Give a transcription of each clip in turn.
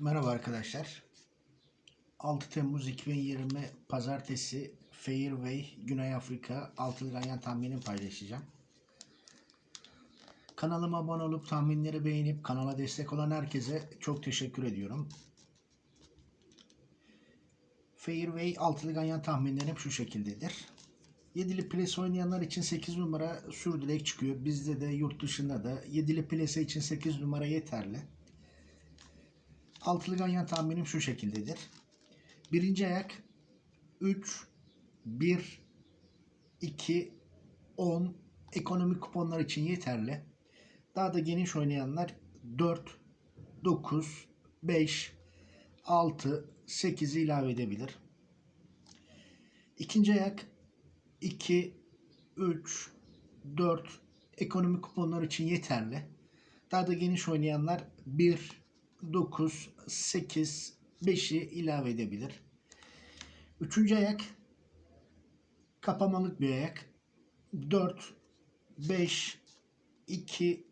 Merhaba arkadaşlar. 6 Temmuz 2020 Pazartesi Fairway Güney Afrika altılı ganyan tahminini paylaşacağım. Kanalıma abone olup tahminleri beğenip kanala destek olan herkese çok teşekkür ediyorum. Fairway altılı ganyan tahminlerim şu şekildedir. Yedili ples oynayanlar için 8 numara sürdülek çıkıyor. Bizde de yurt dışında da yedili plase için 8 numara yeterli. Altılı ganyan tahminim şu şekildedir. Birinci ayak 3, 1, 2, 10 ekonomik kuponlar için yeterli. Daha da geniş oynayanlar 4, 9, 5, 6, 8'i ilave edebilir. İkinci ayak 2, 3, 4 ekonomik kuponlar için yeterli. Daha da geniş oynayanlar 1, 9, 8, 5'i ilave edebilir. Üçüncü ayak kapamalık bir ayak. 4, 5, 2,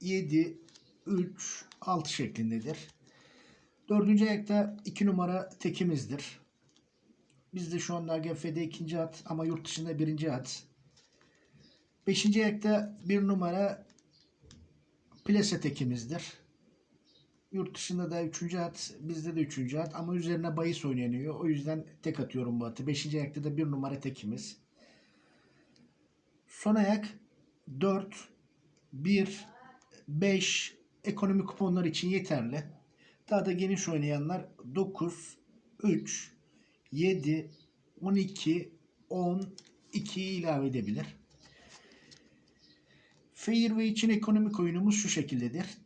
7, 3, 6 şeklindedir. Dördüncü ayakta 2 numara tekimizdir. Bizde şu anda AGF'de ikinci at ama yurt dışında birinci at. Beşinci ayakta bir numara plase tekimizdir. Yurt dışında da üçüncü at, bizde de üçüncü at ama üzerine bahis oynanıyor. O yüzden tek atıyorum bu atı. Beşinci ayakta da bir numara tekimiz. Son ayak 4, 1, 5 ekonomi kuponlar için yeterli. Daha da geniş oynayanlar 9, 3, 7, 12, 10, 2'yi ilave edebilir. Fairway için ekonomik oyunumuz şu şekildedir.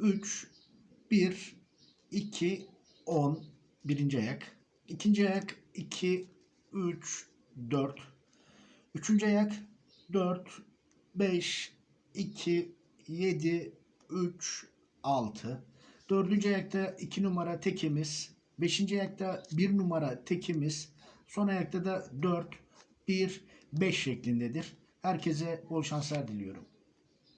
3, 1, 2, 10 birinci ayak. İkinci ayak 2, 3, 4. Üçüncü ayak 4, 5, 2, 7, 3, 6. Dördüncü ayakta 2 numara tekimiz. Beşinci ayakta 1 numara tekimiz. Son ayakta da 4, 1, 5 şeklindedir. Herkese bol şanslar diliyorum.